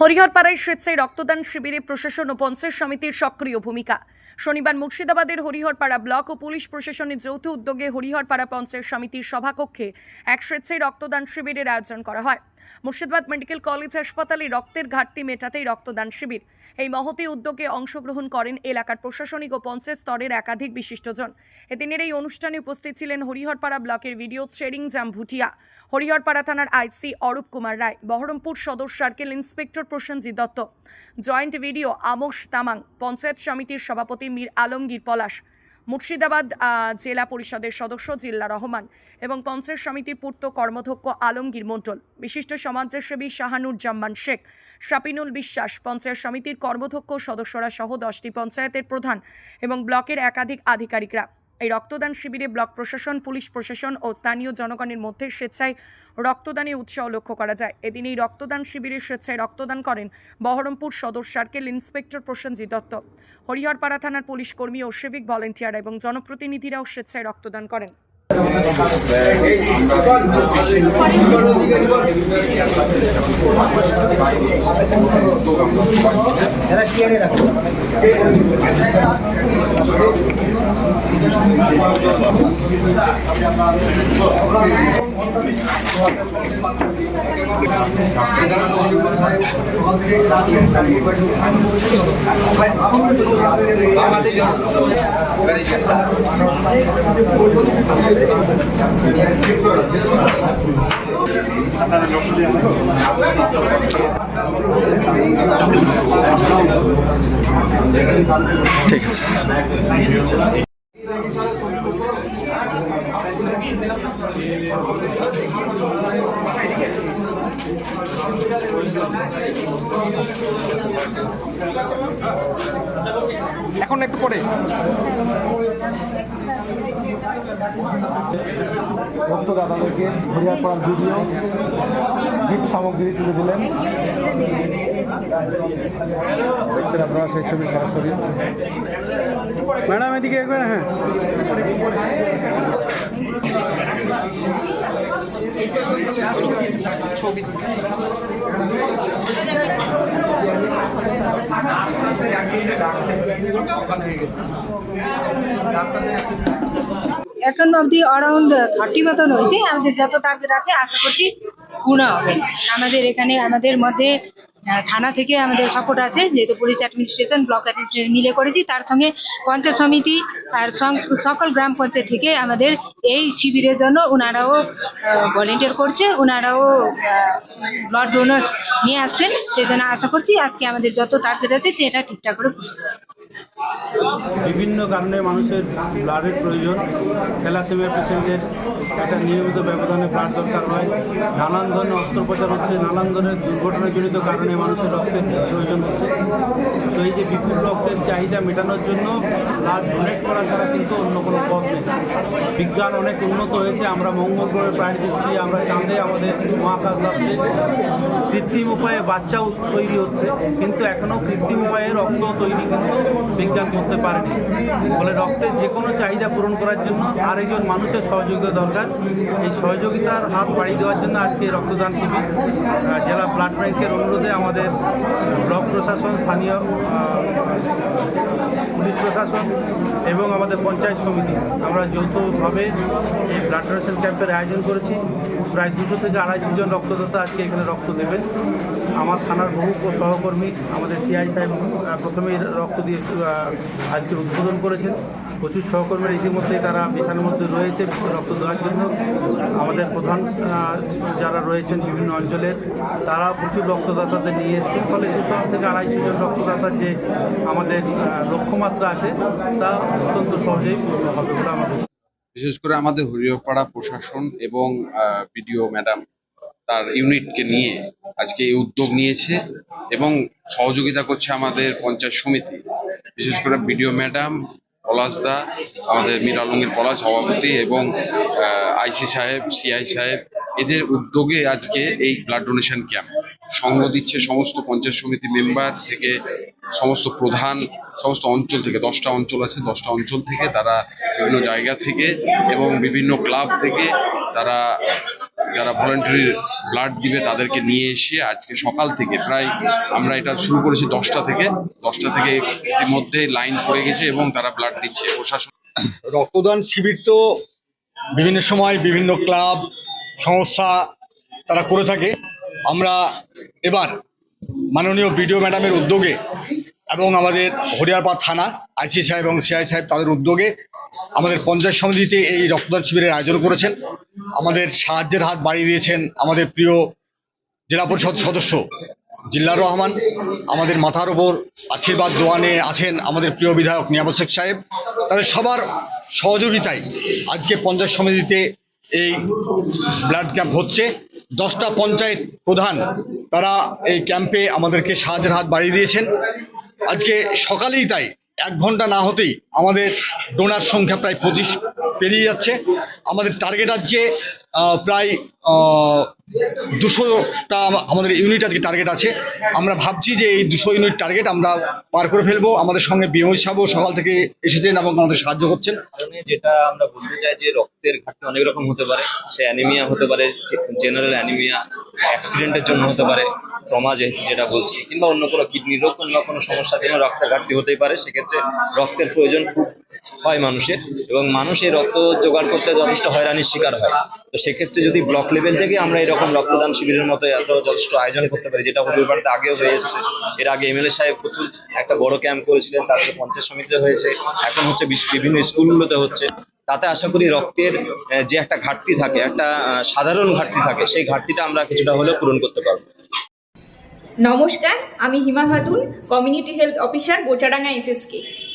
হরিহরপাড়ায় স্বেচ্ছায় রক্তদান শিবিরে প্রশাসন ও পঞ্চায়েত সমিতির সক্রিয় ভূমিকা। শনিবার মুর্শিদাবাদের হরিহরপাড়া ব্লক ও পুলিশ প্রশাসনের যৌথ উদ্যোগে হরিহরপাড়া পঞ্চায়েত সমিতির সভাকক্ষে এক স্বেচ্ছায় রক্তদান শিবিরের আয়োজন করা হয়। মুর্শিদাবাদ মেডিকেল কলেজ হাসপাতালে রক্তের ঘাটতি মেটাতেই রক্তদান শিবির। এই মহতী উদ্যোগে অংশগ্রহণ করেন এলাকার প্রশাসনিক ও পঞ্চায়েত স্তরের একাধিক বিশিষ্টজন। এদিনের এই অনুষ্ঠানে উপস্থিত ছিলেন হরিহরপাড়া ব্লকের ভিডিও শেরিং জাম ভুটিয়া, হরিহরপাড়া থানার IC Arup Kumar Roy, Baharampur Sadar circle inspector Prasenjit Dutta, joint BDO Amos Tamang, panchayat সমিতির সভাপতি মীর আলমগীর পলাশ মুর্শিদাবাদ জেলা পরিষদের সদস্য জিল্লা রহমান এবং পঞ্চায়েত সমিতির পূর্ত কর্মধ্যক্ষ আলমগীর মণ্ডল। বিশিষ্ট সমাজসেবী শাহানুর জাম্মান শেখ শাপিনুল বিশ্বাস, পঞ্চায়েত সমিতির কর্মধ্যক্ষ সদস্যরা সহ দশটি পঞ্চায়েতের প্রধান এবং ব্লকের একাধিক আধিকারিকরা। এই রক্তদান শিবিরে ব্লক প্রশাসন, পুলিশ প্রশাসন ও স্থানীয় জনগণের মধ্যে স্বেচ্ছায় রক্তদানে উৎসাহ লক্ষ্য করা যায়। এদিন এই রক্তদান শিবিরে স্বেচ্ছায় রক্তদান করেন বহরমপুর সদর সার্কেল ইন্সপেক্টর প্রসেনজিৎ দত্ত। হরিহরপাড়া থানার পুলিশ কর্মী ও সিভিক ভলেন্টিয়ার এবং জনপ্রতিনিধিরাও স্বেচ্ছায় রক্তদান করেন। আমাদের ঠিক এখন একটু পরে। ভক্ত দাদাদেরকে ঘুরিয়া করার ভিডিও গিফট সামগ্রী তুলে দিলেন। দেখছেন আপনারা সেই ছবি সরাসরি? ম্যাডাম এদিকে একবার হ্যাঁ। এখন অবধি অ্যারাউন্ড থার্টি মতন হয়েছে। আমাদের যত টার্গেট আছে, আশা করছি পূর্ণ হবে। আমাদের এখানে, আমাদের মধ্যে থানা থেকে আমাদের সাপোর্ট আছে। যেহেতু পুলিশ অ্যাডমিনিস্ট্রেশন ব্লক অ্যাডমিনিস্ট্রেশন মিলে করেছি, তার সঙ্গে পঞ্চায়েত সমিতি আর সকল গ্রাম পঞ্চায়েত থেকে আমাদের এই শিবিরের জন্য ওনারাও ভলেন্টিয়ার করছে। ওনারাও ব্লাড ডোনার্স নিয়ে আসছেন। সেই জন্য আশা করছি আজকে আমাদের যত টার্গেট আছে, সেটা ঠিকঠাক করে। বিভিন্ন কারণে মানুষের ব্লাডের প্রয়োজন। থ্যালাসেমিয়া পেশেন্টদের একটা নিয়মিত ব্যবধানে ব্লাড দরকার হয়। নানান ধরনের অস্ত্রোপচার হচ্ছে, নানান ধরনের দুর্ঘটনাজনিত কারণে মানুষের রক্তের প্রয়োজন হচ্ছে। তো এই যে বিপুল রক্তের চাহিদা মেটানোর জন্য ব্লাড ডোনেট করা ছাড়া কিন্তু অন্য কোনো পথ নেই। বিজ্ঞান অনেক উন্নত হয়েছে, আমরা মঙ্গল গ্রহে প্রাণী দিচ্ছি আমরা চাঁদে আমাদের মহাকাশ যাচ্ছে। কৃত্রিম উপায়ে বাচ্চাও তৈরি হচ্ছে, কিন্তু এখনও কৃত্রিম উপায়ে রক্ত তৈরি কিন্তু বিজ্ঞান করতে পারেনি। ফলে রক্তের যে কোনো চাহিদা পূরণ করার জন্য আরেকজন মানুষের সহযোগিতা দরকার। এই সহযোগিতার হাত বাড়িয়ে দেওয়ার জন্য আজকে রক্তদান শিবির জেলা ব্লাড ব্যাংকের অনুরোধে আমাদের ব্লক প্রশাসন, স্থানীয় পুলিশ প্রশাসন এবং আমাদের পঞ্চায়েত সমিতি। আমরা যৌথভাবে এই ব্লাড ডোনেশন ক্যাম্পের আয়োজন করেছি। প্রায় দুশো থেকে আড়াইশো জন রক্তদাতা আজকে এখানে রক্ত দেবেন। আমার থানার বহু সহকর্মী, আমাদের সিআই সাহেব প্রথমেই রক্ত দিয়ে আজকে উদ্বোধন করেছেন। প্রচুর সহকর্মীরা ইতিমধ্যেই তারা বিছানার মধ্যে রয়েছে রক্ত দেওয়ার জন্য। আমাদের প্রধান যারা রয়েছেন বিভিন্ন অঞ্চলের তারা প্রচুর রক্তদাতাদের নিয়ে এসছেন। ফলে দুশো থেকে আড়াইশো জন রক্তদাতার যে আমাদের লক্ষ্যমাত্রা আছে, তা অত্যন্ত সহজেই পূর্ণ হবে বলে আমাদের বিশেষ করে আমাদের হরিয়পাড়া প্রশাসন এবং বিডিও ম্যাডাম তার ইউনিটকে নিয়ে আজকে এই উদ্যোগ নিয়েছে এবং সহযোগিতা করছে আমাদের পঞ্চায়েত সমিতি। বিশেষ করে বিডিও ম্যাডাম পলাশ দা, আমাদের মীর আলমগীর পলাশ সভাপতি এবং আইসি সাহেব, সিআই সাহেব, এদের উদ্যোগে আজকে এই ব্লাড ডোনেশন ক্যাম্প। সঙ্গ দিচ্ছে সমস্ত পঞ্চায়েত সমিতি মেম্বার থেকে, সমস্ত প্রধান, সমস্ত অঞ্চল থেকে, দশটা অঞ্চল আছে, দশটা অঞ্চল থেকে তারা বিভিন্ন জায়গা থেকে এবং বিভিন্ন ক্লাব থেকে তারা যারা ভলেন্টারি ব্লাড দিবে তাদেরকে নিয়ে এসে আজকে সকাল থেকে প্রায় আমরা এটা শুরু করেছি দশটা থেকে। দশটা থেকে ইতিমধ্যে লাইন পড়ে গেছে এবং তারা ব্লাড দিচ্ছে প্রশাসন। রক্তদান শিবির তো বিভিন্ন সময় বিভিন্ন ক্লাব সংস্থা তারা করে থাকে। আমরা এবার মাননীয় বিডিও ম্যাডামের উদ্যোগে এবং আমাদের হরিয়ারপাড় থানা আইসি সাহেব এবং সিআই সাহেব তাদের উদ্যোগে আমাদের পঞ্চায়েত সমিতিতে এই রক্তদান শিবিরের আয়োজন করেছেন। আমাদের সাহায্যের হাত বাড়িয়ে দিয়েছেন আমাদের প্রিয় জেলা পরিষদ সদস্য জিল্লার রহমান। আমাদের মাথার ওপর আশীর্বাদ দোয়ানে আছেন আমাদের প্রিয় বিধায়ক নিয়ামত শেখ সাহেব। তাদের সবার সহযোগিতায় আজকে পঞ্চায়েত সমিতিতে এই ব্লাড ক্যাম্প হচ্ছে। দশটা পঞ্চায়েত প্রধান তারা এই ক্যাম্পে আমাদেরকে সাহায্যের হাত বাড়িয়ে দিয়েছেন। আজকে সকালেই তাই এক ঘণ্টা না হতেই আমাদের ডোনার সংখ্যা প্রায় পঁচিশ পেরিয়ে যাচ্ছে। আমাদের টার্গেট আজকে প্রায় দুশোটা আমাদের ইউনিট আজকে টার্গেট আছে। আমরা ভাবছি যে এই দুশো ইউনিট টার্গেট আমরা পার করে ফেলব। আমাদের সঙ্গে বিএমই সাহেবও সকাল থেকে এসেছেন এবং আমাদের সাহায্য করছেন। যেটা আমরা বলতে চাই যে রক্তের ঘাটতি অনেক রকম হতে পারে। সে অ্যানিমিয়া হতে পারে জেনারেল অ্যানিমিয়া অ্যাক্সিডেন্টের জন্য হতে পারে ট্রমা যেহেতু যেটা বলছি, কিংবা অন্য কোনো কিডনি রোগ কিংবা কোনো সমস্যার জন্য রক্তের ঘাটতি হতেই পারে। সেক্ষেত্রে রক্তের প্রয়োজন খুব হয় মানুষের এবং মানুষ এই রক্ত জোগাড় করতে যথেষ্ট হয়রানির শিকার হয়। তো সেক্ষেত্রে যদি ব্লক লেভেল থেকে আমরা এরকম রক্তদান শিবিরের মতো এত যথেষ্ট আয়োজন করতে পারি, যেটা হলুরবাড়িতে আগেও হয়ে এসেছে এর আগে এমএলএ সাহেব প্রচুর একটা বড় ক্যাম্প করেছিলেন তারপরে পঞ্চায়েত সমিতিতে হয়েছে। এখন হচ্ছে বিভিন্ন স্কুলগুলোতে হচ্ছে। তাতে আশা করি রক্তের যে একটা ঘাটতি থাকে, একটা সাধারণ ঘাটতি থাকে, সেই ঘাটতিটা আমরা কিছুটা হলেও পূরণ করতে পারব। নমস্কার, আমি Hima Khatun community health officer Bochadanga SSK